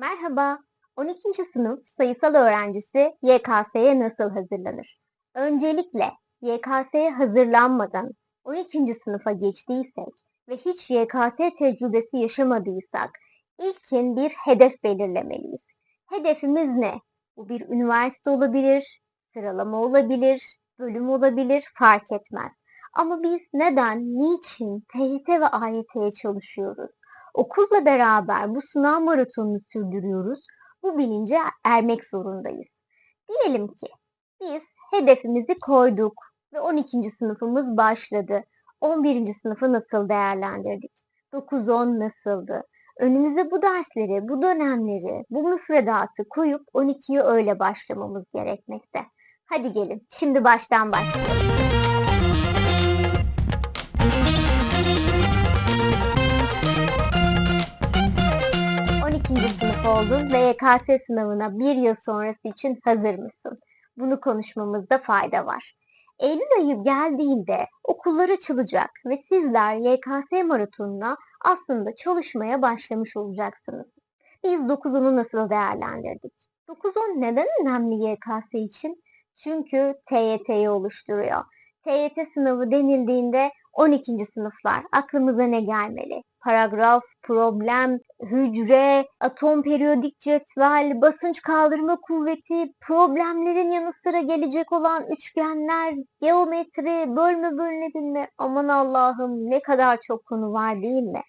Merhaba, 12. sınıf sayısal öğrencisi YKS'ye nasıl hazırlanır? Öncelikle YKS'ye hazırlanmadan 12. sınıfa geçtiysek ve hiç YKS tecrübesi yaşamadıysak ilkin bir hedef belirlemeliyiz. Hedefimiz ne? Bu bir üniversite olabilir, sıralama olabilir, bölüm olabilir, fark etmez. Ama biz neden, niçin TYT ve AYT'ye çalışıyoruz? Okulla beraber bu sınav maratonunu sürdürüyoruz. Bu bilince ermek zorundayız. Diyelim ki biz hedefimizi koyduk ve 12. sınıfımız başladı. 11. sınıfı nasıl değerlendirdik? 9-10 nasıldı? Önümüze bu dersleri, bu dönemleri, bu müfredatı koyup 12'ye öyle başlamamız gerekmekte. Hadi gelin, şimdi baştan başlayalım. Oldun ve YKS sınavına bir yıl sonrası için hazır mısın? Bunu konuşmamızda fayda var. Eylül ayı geldiğinde okullar açılacak ve sizler YKS maratonuna aslında çalışmaya başlamış olacaksınız. Biz 9'unu nasıl değerlendirdik? 9-10 neden önemli YKS için? Çünkü TYT'yi oluşturuyor. TYT sınavı denildiğinde 12. sınıflar aklımıza ne gelmeli? Paragraf, problem, hücre, atom periyodik cetvel, basınç kaldırma kuvveti, problemlerin yanı sıra gelecek olan üçgenler, geometri, bölme bölünebilme. Aman Allah'ım ne kadar çok konu var değil mi?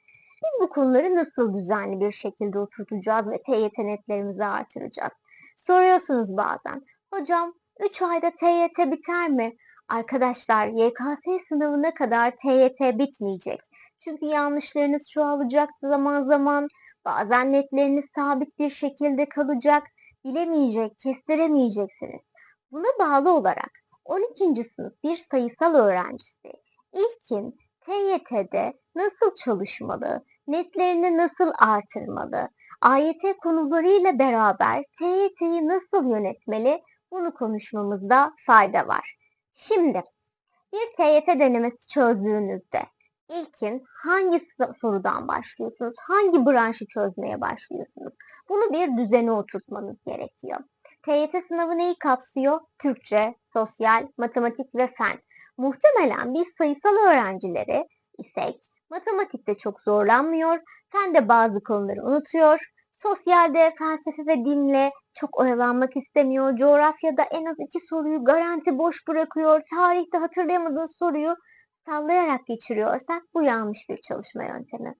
Biz bu konuları nasıl düzenli bir şekilde oturtacağız ve TYT netlerimizi artıracağız? Soruyorsunuz bazen. Hocam 3 ayda TYT biter mi? Arkadaşlar YKS sınavına kadar TYT bitmeyecek. Çünkü yanlışlarınız çoğalacak zaman zaman. Bazen netleriniz sabit bir şekilde kalacak. Bilemeyecek, kestiremeyeceksiniz. Buna bağlı olarak 12. sınıf bir sayısal öğrencisi ilkin TYT'de nasıl çalışmalı, netlerini nasıl artırmalı, AYT konularıyla beraber TYT'yi nasıl yönetmeli bunu konuşmamızda fayda var. Şimdi bir TYT denemesi çözdüğünüzde ilkin hangi sorudan başlıyorsunuz? Hangi branşı çözmeye başlıyorsunuz? Bunu bir düzene oturtmanız gerekiyor. TYT sınavı neyi kapsıyor? Türkçe, sosyal, matematik ve fen. Muhtemelen biz sayısal öğrencileri isek matematikte çok zorlanmıyor, fen de bazı konuları unutuyor, sosyalde felsefe ve dinle çok oyalanmak istemiyor, coğrafyada en az iki soruyu garanti boş bırakıyor, tarihte hatırlayamadığın soruyu sallayarak geçiriyorsak bu yanlış bir çalışma yöntemi.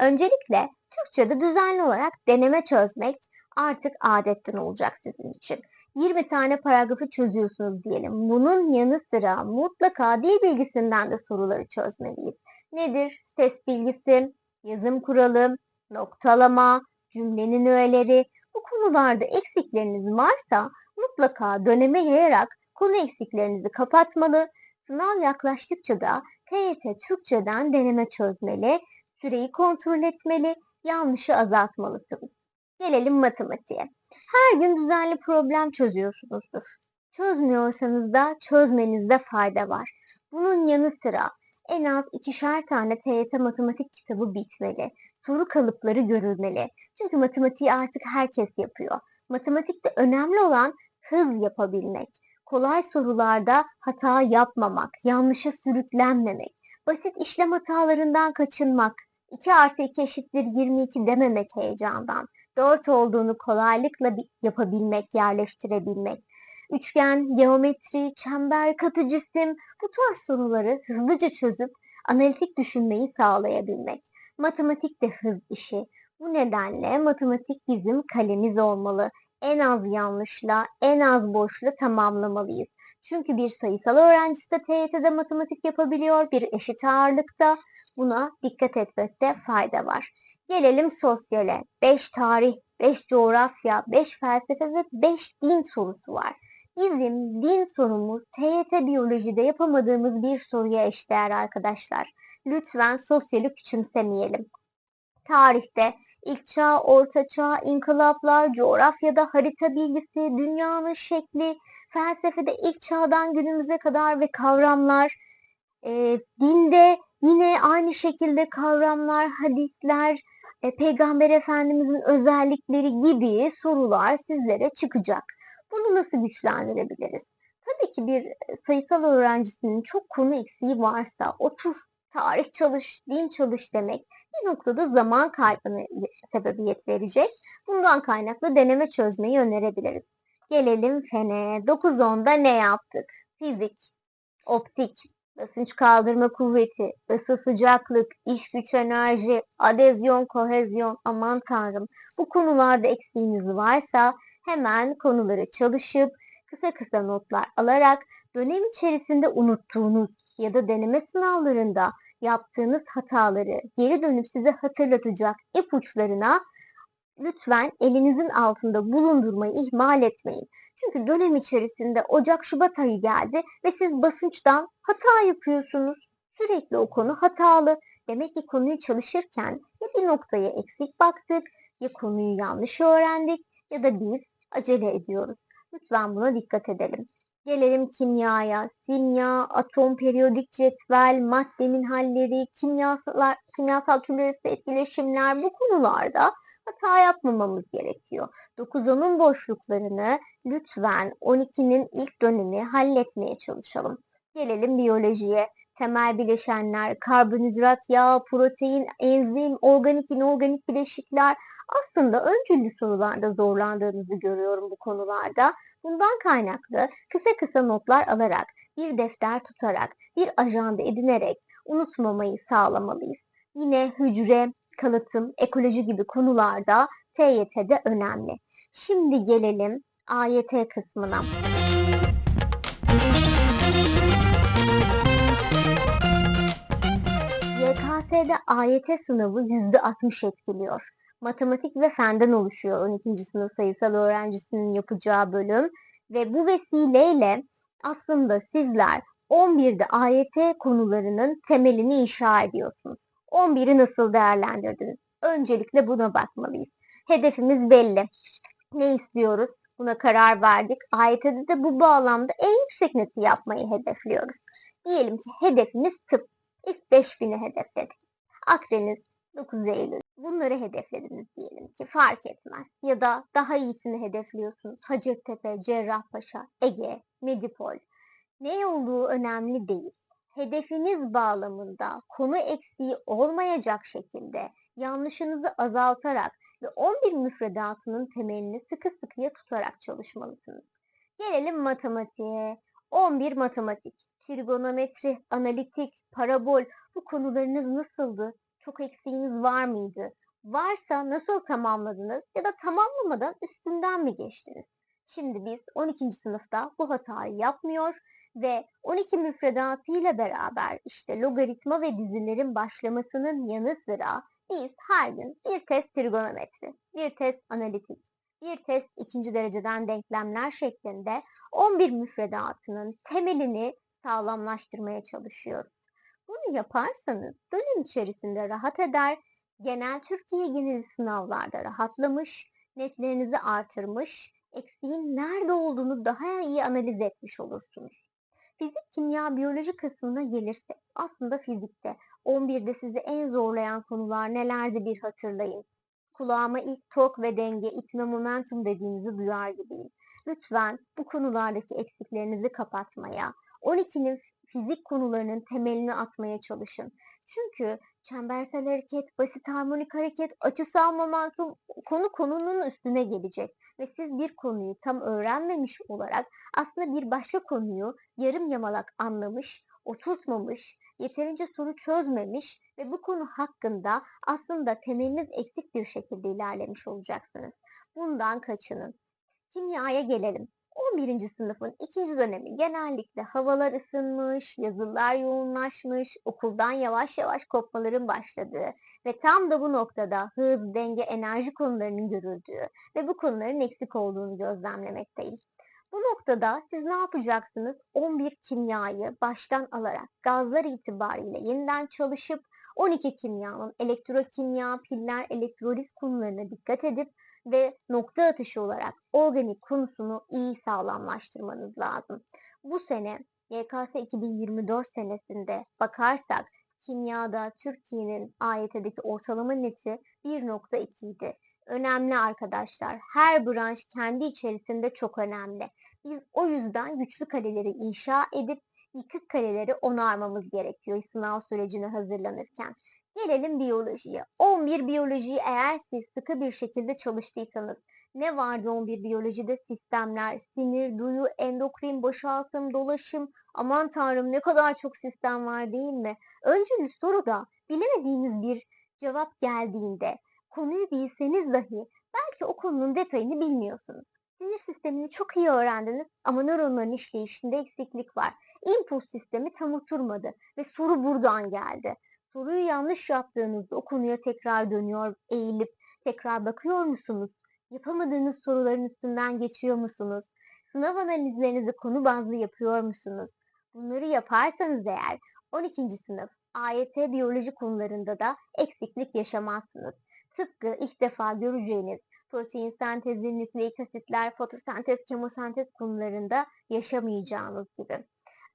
Öncelikle Türkçe'de düzenli olarak deneme çözmek artık adetten olacak sizin için. 20 tane paragrafı çözüyorsunuz diyelim. Bunun yanı sıra mutlaka dil bilgisinden de soruları çözmeliyiz. Nedir? Ses bilgisi, yazım kuralı, noktalama, cümlenin öğeleri. Bu konularda eksikleriniz varsa mutlaka döneme yayarak konu eksiklerinizi kapatmalı Sınav yaklaştıkça da TYT Türkçeden deneme çözmeli, süreyi kontrol etmeli, yanlışı azaltmalısınız. Gelelim matematiğe. Her gün düzenli problem çözüyorsunuzdur. Çözmüyorsanız da çözmenizde fayda var. Bunun yanı sıra en az ikişer tane TYT matematik kitabı bitmeli. Soru kalıpları görülmeli. Çünkü matematiği artık herkes yapıyor. Matematikte önemli olan hız yapabilmek kolay sorularda hata yapmamak, yanlışa sürüklenmemek, basit işlem hatalarından kaçınmak, 2 artı 2 eşittir 22 dememek heyecandan, 4 olduğunu kolaylıkla yapabilmek, yerleştirebilmek, üçgen, geometri, çember, katı cisim bu tarz soruları hızlıca çözüp analitik düşünmeyi sağlayabilmek. Matematik de hız işi. Bu nedenle matematik bizim kalemiz olmalı en az yanlışla, en az boşla tamamlamalıyız. Çünkü bir sayısal öğrencisi de TYT'de matematik yapabiliyor, bir eşit ağırlıkta. Buna dikkat etmekte fayda var. Gelelim sosyale. 5 tarih, 5 coğrafya, 5 felsefe ve 5 din sorusu var. Bizim din sorumuz TYT biyolojide yapamadığımız bir soruya eşdeğer arkadaşlar. Lütfen sosyali küçümsemeyelim. Tarihte ilk çağ, orta çağ, inkılaplar, coğrafyada harita bilgisi, dünyanın şekli, felsefede ilk çağdan günümüze kadar ve kavramlar, e, dinde yine aynı şekilde kavramlar, hadisler, e, Peygamber Efendimizin özellikleri gibi sorular sizlere çıkacak. Bunu nasıl güçlendirebiliriz? Tabii ki bir sayısal öğrencisinin çok konu eksiği varsa otur, tarih çalış, din çalış demek bir noktada zaman kaybına sebebiyet verecek. Bundan kaynaklı deneme çözmeyi önerebiliriz. Gelelim fene. 9-10'da ne yaptık? Fizik, optik, basınç kaldırma kuvveti, ısı sıcaklık, iş güç enerji, adezyon, kohezyon, aman tanrım. Bu konularda eksiğiniz varsa hemen konuları çalışıp kısa kısa notlar alarak dönem içerisinde unuttuğunuz ya da deneme sınavlarında yaptığınız hataları geri dönüp size hatırlatacak ipuçlarına lütfen elinizin altında bulundurmayı ihmal etmeyin. Çünkü dönem içerisinde Ocak-Şubat ayı geldi ve siz basınçtan hata yapıyorsunuz. Sürekli o konu hatalı. Demek ki konuyu çalışırken ya bir noktaya eksik baktık, ya konuyu yanlış öğrendik ya da biz acele ediyoruz. Lütfen buna dikkat edelim. Gelelim kimyaya. Simya, atom, periyodik cetvel, maddenin halleri, kimyasal, kimyasal türler etkileşimler bu konularda hata yapmamamız gerekiyor. 9-10'un boşluklarını lütfen 12'nin ilk dönemi halletmeye çalışalım. Gelelim biyolojiye. Temel bileşenler, karbonhidrat, yağ, protein, enzim, organik, inorganik bileşikler aslında öncüllü sorularda zorlandığınızı görüyorum bu konularda. Bundan kaynaklı kısa kısa notlar alarak, bir defter tutarak, bir ajanda edinerek unutmamayı sağlamalıyız. Yine hücre, kalıtım, ekoloji gibi konularda TYT'de önemli. Şimdi gelelim AYT kısmına. YKS'de AYT sınavı %60 etkiliyor. Matematik ve fenden oluşuyor 12. sınıf sayısal öğrencisinin yapacağı bölüm ve bu vesileyle aslında sizler 11'de AYT konularının temelini inşa ediyorsunuz. 11'i nasıl değerlendirdiniz? Öncelikle buna bakmalıyız. Hedefimiz belli. Ne istiyoruz? Buna karar verdik. AYT'de de bu bağlamda en yüksek neti yapmayı hedefliyoruz. Diyelim ki hedefimiz tıp. İlk 5000'i hedefledik. Akdeniz, 9 Eylül. Bunları hedeflediniz diyelim ki fark etmez. Ya da daha iyisini hedefliyorsunuz. Hacettepe, Cerrahpaşa, Ege, Medipol. Ne olduğu önemli değil hedefiniz bağlamında konu eksiği olmayacak şekilde yanlışınızı azaltarak ve 11 müfredatının temelini sıkı sıkıya tutarak çalışmalısınız. Gelelim matematiğe. 11 matematik, trigonometri, analitik, parabol bu konularınız nasıldı? Çok eksiğiniz var mıydı? Varsa nasıl tamamladınız ya da tamamlamadan üstünden mi geçtiniz? Şimdi biz 12. sınıfta bu hatayı yapmıyor ve 12 müfredatı ile beraber işte logaritma ve dizilerin başlamasının yanı sıra biz her gün bir test trigonometri, bir test analitik, bir test ikinci dereceden denklemler şeklinde 11 müfredatının temelini sağlamlaştırmaya çalışıyoruz. Bunu yaparsanız dönem içerisinde rahat eder, genel Türkiye genel sınavlarda rahatlamış, netlerinizi artırmış, eksiğin nerede olduğunu daha iyi analiz etmiş olursunuz. Fizik, kimya, biyoloji kısmına gelirsek aslında fizikte 11'de sizi en zorlayan konular nelerdi bir hatırlayın. Kulağıma ilk tork ve denge, itme momentum dediğinizi duyar gibiyim. Lütfen bu konulardaki eksiklerinizi kapatmaya, 12'nin fizik konularının temelini atmaya çalışın. Çünkü çembersel hareket, basit harmonik hareket, açısal momentum konu konunun üstüne gelecek ve siz bir konuyu tam öğrenmemiş olarak aslında bir başka konuyu yarım yamalak anlamış, oturtmamış, yeterince soru çözmemiş ve bu konu hakkında aslında temeliniz eksik bir şekilde ilerlemiş olacaksınız. Bundan kaçının. Kimyaya gelelim. 11. sınıfın ikinci dönemi genellikle havalar ısınmış, yazılar yoğunlaşmış, okuldan yavaş yavaş kopmaların başladığı ve tam da bu noktada hız, denge, enerji konularının görüldüğü ve bu konuların eksik olduğunu gözlemlemekteyim. Bu noktada siz ne yapacaksınız? 11 kimyayı baştan alarak gazlar itibariyle yeniden çalışıp 12 kimyanın elektrokimya, piller, elektroliz konularına dikkat edip ve nokta atışı olarak organik konusunu iyi sağlamlaştırmanız lazım. Bu sene YKS 2024 senesinde bakarsak kimyada Türkiye'nin AYT'deki ortalama neti 1.2 idi. Önemli arkadaşlar. Her branş kendi içerisinde çok önemli. Biz o yüzden güçlü kaleleri inşa edip yıkık kaleleri onarmamız gerekiyor sınav sürecine hazırlanırken. Gelelim biyolojiye. 11 biyolojiyi eğer siz sıkı bir şekilde çalıştıysanız ne vardı 11 biyolojide? Sistemler, sinir, duyu, endokrin, boşaltım, dolaşım. Aman tanrım ne kadar çok sistem var değil mi? Öncül soruda bilemediğiniz bir cevap geldiğinde konuyu bilseniz dahi belki o konunun detayını bilmiyorsunuz. Sinir sistemini çok iyi öğrendiniz ama nöronların işleyişinde eksiklik var. İmpuls sistemi tam oturmadı ve soru buradan geldi. Soruyu yanlış yaptığınızda o konuya tekrar dönüyor, eğilip tekrar bakıyor musunuz? Yapamadığınız soruların üstünden geçiyor musunuz? Sınav analizlerinizi konu bazlı yapıyor musunuz? Bunları yaparsanız eğer 12. sınıf AYT biyoloji konularında da eksiklik yaşamazsınız. Tıpkı ilk defa göreceğiniz protein sentezi, nükleik asitler, fotosentez, kemosentez konularında yaşamayacağınız gibi.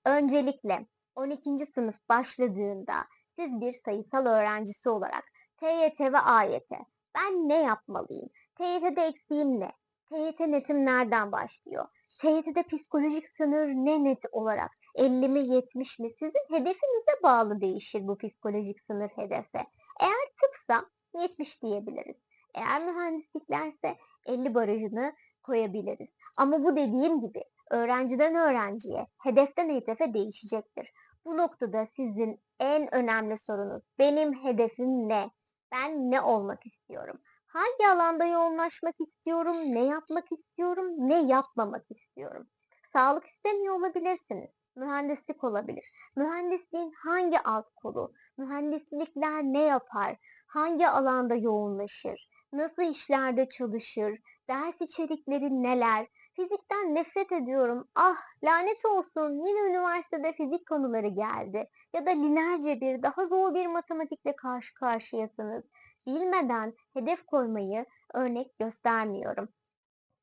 Öncelikle 12. sınıf başladığında siz bir sayısal öğrencisi olarak TYT ve AYT ben ne yapmalıyım? TYT'de eksiğim ne? TYT netim nereden başlıyor? TYT'de psikolojik sınır ne net olarak? 50 mi 70 mi? Sizin hedefinize bağlı değişir bu psikolojik sınır hedefe. Eğer tıpsa 70 diyebiliriz. Eğer mühendisliklerse 50 barajını koyabiliriz. Ama bu dediğim gibi öğrenciden öğrenciye, hedeften hedefe değişecektir. Bu noktada sizin en önemli sorunuz benim hedefim ne? Ben ne olmak istiyorum? Hangi alanda yoğunlaşmak istiyorum? Ne yapmak istiyorum? Ne yapmamak istiyorum? Sağlık istemiyor olabilirsiniz. Mühendislik olabilir. Mühendisliğin hangi alt kolu? Mühendislikler ne yapar? Hangi alanda yoğunlaşır? Nasıl işlerde çalışır? Ders içerikleri neler? Fizikten nefret ediyorum. Ah lanet olsun yine üniversitede fizik konuları geldi. Ya da lineer cebir daha zor bir matematikle karşı karşıyasınız. Bilmeden hedef koymayı örnek göstermiyorum.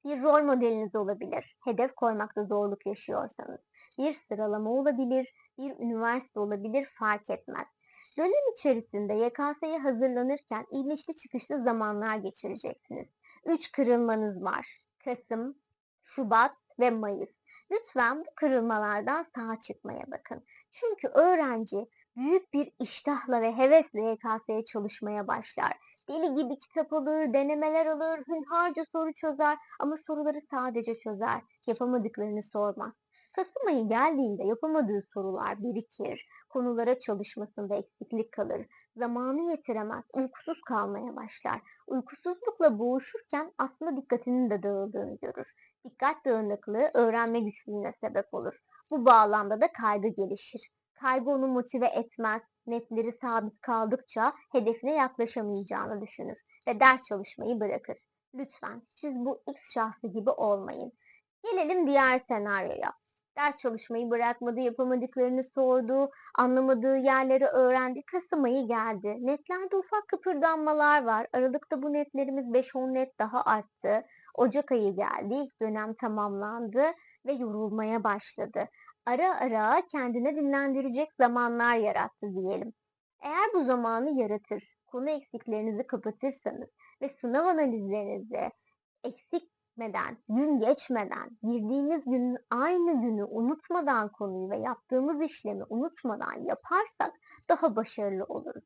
Bir rol modeliniz olabilir. Hedef koymakta zorluk yaşıyorsanız. Bir sıralama olabilir, bir üniversite olabilir fark etmez. Dönem içerisinde YKS'ye hazırlanırken inişli çıkışlı zamanlar geçireceksiniz. Üç kırılmanız var. Kasım, Şubat ve Mayıs. Lütfen bu kırılmalardan sağ çıkmaya bakın. Çünkü öğrenci büyük bir iştahla ve hevesle YKS'ye çalışmaya başlar. Deli gibi kitap alır, denemeler alır, hünharca soru çözer ama soruları sadece çözer. Yapamadıklarını sormaz. Kasım ayı geldiğinde yapamadığı sorular birikir, konulara çalışmasında eksiklik kalır, zamanı yetiremez, uykusuz kalmaya başlar. Uykusuzlukla boğuşurken aslında dikkatinin de dağıldığını görür. Dikkat dağınıklığı öğrenme güçlüğüne sebep olur. Bu bağlamda da kaygı gelişir. Kaygı onu motive etmez, netleri sabit kaldıkça hedefine yaklaşamayacağını düşünür ve ders çalışmayı bırakır. Lütfen siz bu X şahsı gibi olmayın. Gelelim diğer senaryoya. Ders çalışmayı bırakmadı, yapamadıklarını sordu, anlamadığı yerleri öğrendi. Kasım ayı geldi. Netlerde ufak kıpırdanmalar var. Aralıkta bu netlerimiz 5-10 net daha arttı. Ocak ayı geldi. İlk dönem tamamlandı ve yorulmaya başladı. Ara ara kendine dinlendirecek zamanlar yarattı diyelim. Eğer bu zamanı yaratır, konu eksiklerinizi kapatırsanız ve sınav analizlerinizi eksikmeden, gün geçmeden, girdiğimiz günün aynı günü unutmadan konuyu ve yaptığımız işlemi unutmadan yaparsak daha başarılı oluruz.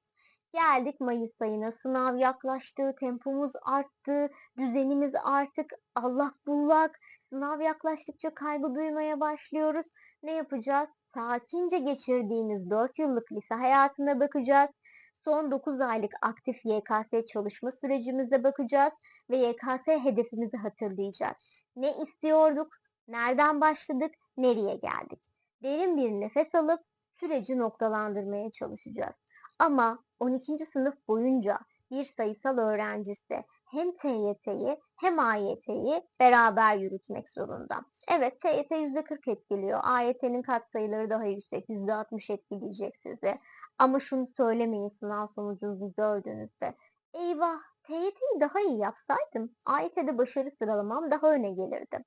Geldik Mayıs ayına, sınav yaklaştı, tempomuz arttı, düzenimiz artık allak bullak, sınav yaklaştıkça kaygı duymaya başlıyoruz. Ne yapacağız? Sakince geçirdiğimiz 4 yıllık lise hayatına bakacağız. Son 9 aylık aktif YKS çalışma sürecimize bakacağız ve YKS hedefimizi hatırlayacağız. Ne istiyorduk? Nereden başladık? Nereye geldik? Derin bir nefes alıp süreci noktalandırmaya çalışacağız. Ama 12. sınıf boyunca bir sayısal öğrencisi hem TYT'yi hem AYT'yi beraber yürütmek zorunda. Evet TYT %40 etkiliyor. AYT'nin katsayıları daha yüksek. %60 etkileyecek sizi. Ama şunu söylemeyin sınav sonucunuzu gördüğünüzde. Eyvah TYT'yi daha iyi yapsaydım AYT'de başarı sıralamam daha öne gelirdi.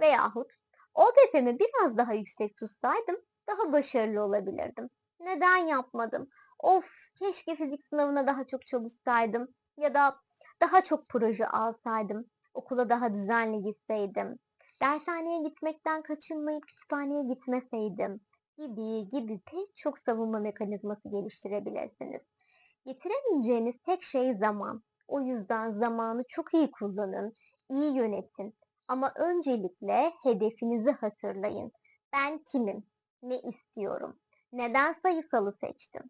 Veyahut ODP'mi biraz daha yüksek tutsaydım daha başarılı olabilirdim. Neden yapmadım? Of keşke fizik sınavına daha çok çalışsaydım. Ya da daha çok proje alsaydım, okula daha düzenli gitseydim, dershaneye gitmekten kaçınmayıp kütüphaneye gitmeseydim gibi gibi pek çok savunma mekanizması geliştirebilirsiniz. Getiremeyeceğiniz tek şey zaman. O yüzden zamanı çok iyi kullanın, iyi yönetin. Ama öncelikle hedefinizi hatırlayın. Ben kimim? Ne istiyorum? Neden sayısalı seçtim?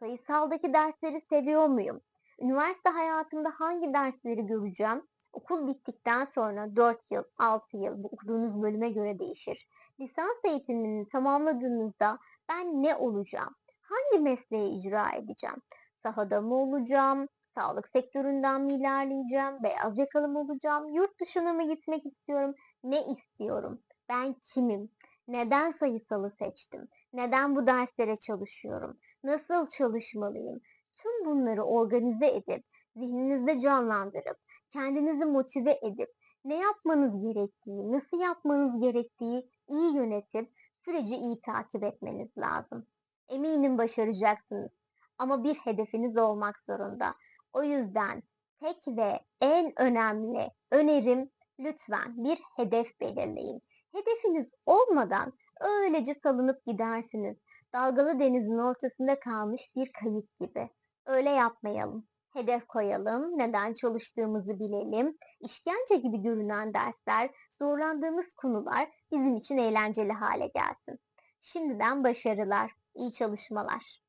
Sayısaldaki dersleri seviyor muyum? Üniversite hayatımda hangi dersleri göreceğim? Okul bittikten sonra 4 yıl, 6 yıl bu okuduğunuz bölüme göre değişir. Lisans eğitimini tamamladığınızda ben ne olacağım? Hangi mesleği icra edeceğim? Sahada mı olacağım? Sağlık sektöründen mi ilerleyeceğim? Beyaz yakalı mı olacağım? Yurt dışına mı gitmek istiyorum? Ne istiyorum? Ben kimim? Neden sayısalı seçtim? Neden bu derslere çalışıyorum? Nasıl çalışmalıyım? Tüm bunları organize edip, zihninizde canlandırıp, kendinizi motive edip, ne yapmanız gerektiği, nasıl yapmanız gerektiği iyi yönetip, süreci iyi takip etmeniz lazım. Eminim başaracaksınız. Ama bir hedefiniz olmak zorunda. O yüzden tek ve en önemli önerim lütfen bir hedef belirleyin. Hedefiniz olmadan öylece salınıp gidersiniz. Dalgalı denizin ortasında kalmış bir kayık gibi. Öyle yapmayalım. Hedef koyalım, neden çalıştığımızı bilelim. İşkence gibi görünen dersler, zorlandığımız konular bizim için eğlenceli hale gelsin. Şimdiden başarılar, iyi çalışmalar.